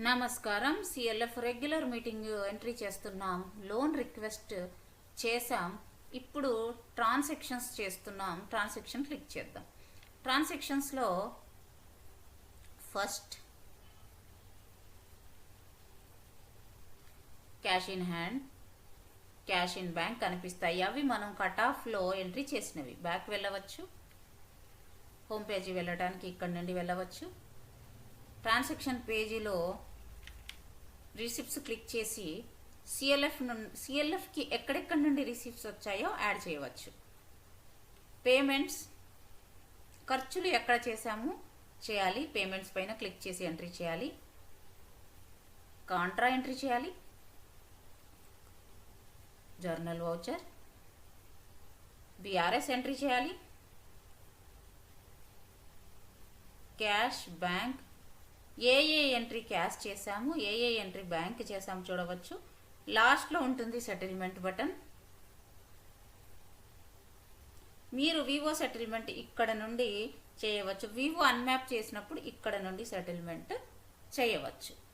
నమస్కారం. CLF regular meeting entry చేస్తున్నాం. Loan request చేసాం ఇప్పుడు ట్రాన్సాక్షన్స్ చేస్తున్నాం. ట్రాన్సాక్షన్ క్లిక్ చేద్దాం. ట్రాన్సాక్షన్స్లో first cash in hand cash in bank కనిపిస్తాయి. అవి మనం కట్ ఆఫ్లో ఎంట్రీ చేసినవి. బ్యాక్ వెళ్ళవచ్చు. హోమ్ పేజీ వెళ్ళడానికి ఇక్కడ నుండి వెళ్ళవచ్చు. ట్రాన్సాక్షన్ పేజీలో రిసిప్ట్స్ క్లిక్ చేసి సిఎల్ఎఫ్ నుండి సిఎల్ఎఫ్కి ఎక్కడెక్కడి నుండి రిసిప్ట్స్ వచ్చాయో యాడ్ చేయవచ్చు. పేమెంట్స్ ఖర్చులు ఎక్కడ చేశాము? చేయాలి. పేమెంట్స్ పైన క్లిక్ చేసి ఎంట్రీ చేయాలి. కాంట్రా ఎంట్రీ చేయాలి. జర్నల్ వౌచర్ బీఆర్ఎస్ ఎంట్రీ చేయాలి. Cash bank A A entry cash చేసాము ఏ ఏ ఎంట్రీ బ్యాంక్ చేసాము చూడవచ్చు. లాస్ట్లో ఉంటుంది సెటిల్మెంట్ బటన్ మీరు వివో సెటిల్మెంట్ ఇక్కడ నుండి చేయవచ్చు. వివో అన్మ్యాప్ చేసినప్పుడు ఇక్కడ నుండి సెటిల్మెంట్ చేయవచ్చు.